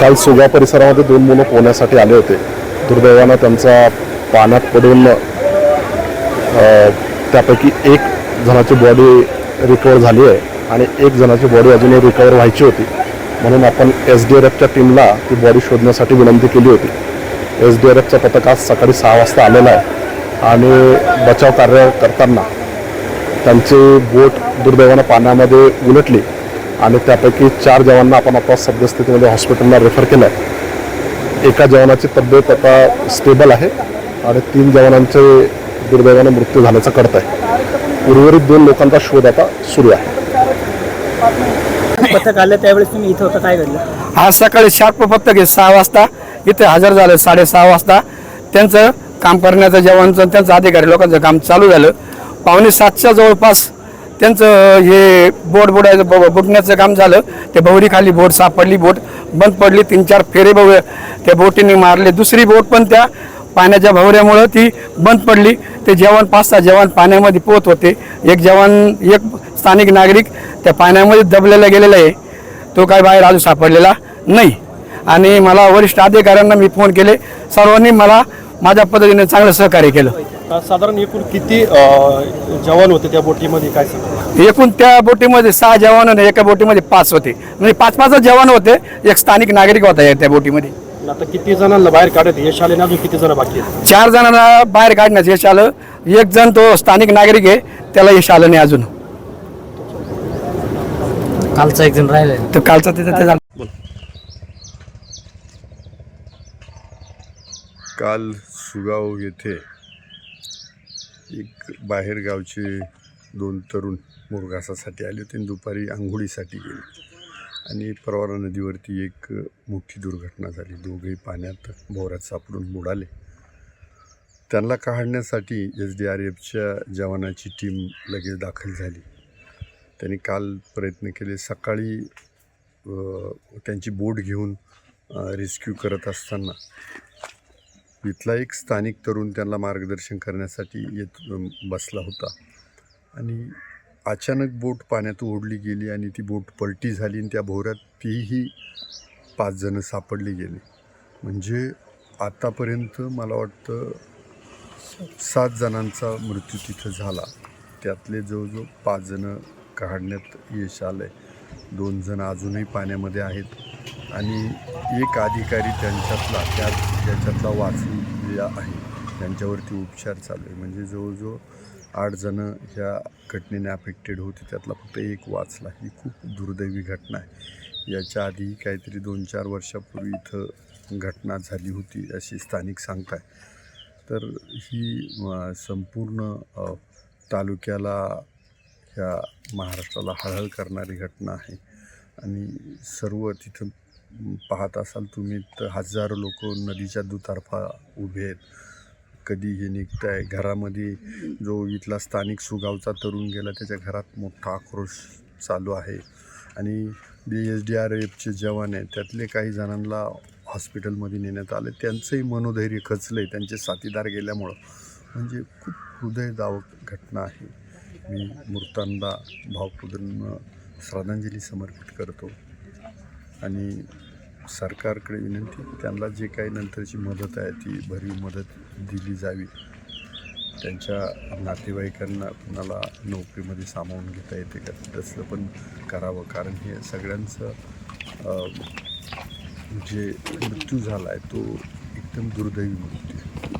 काल सुगा परिसरामध्ये दोन मुलं पोहण्यासाठी आले होते. दुर्दैवानं त्यांचा पाण्यात पडून त्यापैकी एक जणाची बॉडी रिकवर झाली आहे आणि एक जणाची बॉडी अजूनही रिकवर व्हायची होती. म्हणून आपण एस डी आर एफच्या टीमला ती बॉडी शोधण्यासाठी विनंती केली होती. एस डी आर एफचं पथक आज सकाळी सहा वाजता आलेलं आहे आणि बचाव कार्य करताना त्यांची बोट दुर्दैवानं पाण्यामध्ये उलटली. आणि त्यापैकी चार जवानांना आपण आता सद्यस्थितीमध्ये हॉस्पिटलला रेफर केलं आहे एका जवानाची तब्येत आता स्टेबल आहे आणि तीन जवानांचे दुर्दैवानं मृत्यू झाल्याचं कळत आहे उर्वरित दोन लोकांचा शोध आता सुरू आहे. पथक आलं त्यावेळेस तुम्ही इथं होता काय घडलं? आज सकाळी शार्प फक्त घे सहा वाजता. इथे हजर झालं साडेसहा वाजता. त्यांचं काम करण्याचं जेवणचं त्यांचं अधिकारी लोकांचं काम चालू झालं. पावणे सातच्या जवळपास त्यांचं हे बोट बुडायचं ब- बुडण्याचं काम झालं. ते भवरी खाली बोट सापडली बोट. बंद पडली तीन चार फेरे बव त्या बोटीने मारले. दुसरी बोट पण त्या पाण्याच्या भवऱ्यामुळं ती बंद पडली. ते जवान पाच सहा जवान पाण्यामध्ये पोहत होते. एक जवान एक स्थानिक नागरिक त्या पाण्यामध्ये दबलेला गेलेला आहे. तो काय बाहेर अजून सापडलेला नाही. आणि मला वरिष्ठ अधिकाऱ्यांना मी फोन केले. सर्वांनी मला माझ्या पद्धतीने चांगलं सहकार्य केलं. साधारण एकूण किती जवान होते त्या बोटीमध्ये काय सांगा एकूण त्या बोटीमध्ये सहा जवान आणि एका बोटीमध्ये पाच होते. म्हणजे पाच पाच जवान होते एक स्थानिक नागरिक होता त्या बोटीमध्ये. आता किती जणांना बाहेर काढत यश आले ना अजून किती जण बाकी आहेत? चार जणांना बाहेर काढण्याचं यश आलं एक जण तो स्थानिक नागरिक आहे त्याला यश आलं नाही अजून. कालचा एक जण राहिलाय. तर कालचा तिथं ते झालं. काल सुगाव येथे एक बाहेरगावचे दोन तरुण मुरघासासाठी आले होते आणि दुपारी आंघोळीसाठी गेले. आणि परवारा नदीवरती एक मोठी दुर्घटना झाली. दोघेही पाण्यात भोवऱ्यात सापडून बुडाले. त्यांना काढण्यासाठी एस डी आर एफच्या जवानाची टीम लगेच दाखल झाली. त्यांनी काल प्रयत्न केले. सकाळी त्यांची बोट घेऊन रेस्क्यू करत असताना इथला एक स्थानिक तरुण त्यांना मार्गदर्शन करण्यासाठी येत बसला होता. आणि अचानक बोट पाण्यात ओढली गेली आणि ती बोट पलटी झाली आणि त्या भोवऱ्यात तीही पाच जणं सापडली गेली. म्हणजे आतापर्यंत मला वाटतं सात जणांचा मृत्यू तिथं झाला. त्यातले जवळजवळ पाच जणं काढण्यात यश आलं आहे दोन जण अजूनही पाण्यामध्ये आहेत. आणि एक अधिकारी त्यांच्यातला त्या त्याच्यातला वाचलेला आहे. त्यांच्यावरती उपचार चालू आहे. म्हणजे जवळजवळ आठ जणं ह्या घटनेने अफेक्टेड होते. त्यातला फक्त एक वाचला. ही खूप दुर्दैवी घटना आहे. याच्या आधी काहीतरी दोन चार वर्षापूर्वी इथं घटना झाली होती अशी स्थानिक सांगताय. तर ही संपूर्ण तालुक्याला ह्या महाराष्ट्राला हळहळ करणारी घटना आहे. आणि सर्व तिथं पाहत असाल तुम्ही तर हजारो लोक नदीच्या दुतर्फा उभे आहेत. कधी हे निघत आहे घरामध्ये जो इथला स्थानिक सुगावचा तरुण गेला त्याच्या घरात मोठा आक्रोश चालू आहे. आणि बी एस डी आर एफचे जवान आहेत त्यातले काही जणांना हॉस्पिटलमध्ये नेण्यात आले. त्यांचंही मनोधैर्य खचलं आहे त्यांचे साथीदार गेल्यामुळं. म्हणजे खूप हृदयदावक घटना आहे. मी मृतांना भावपूर्ण श्रद्धांजली समर्पित करतो. आणि सरकारकडे विनंती त्यांना जे काही नंतरची मदत आहे ती भरीव मदत दिली जावी. त्यांच्या नातेवाईकांना कुणाला नोकरीमध्ये सामावून घेता येते का तसलं पण करावं. कारण हे सगळ्यांचं जे मृत्यू झाला आहे तो एकदम दुर्दैवी मृत्यू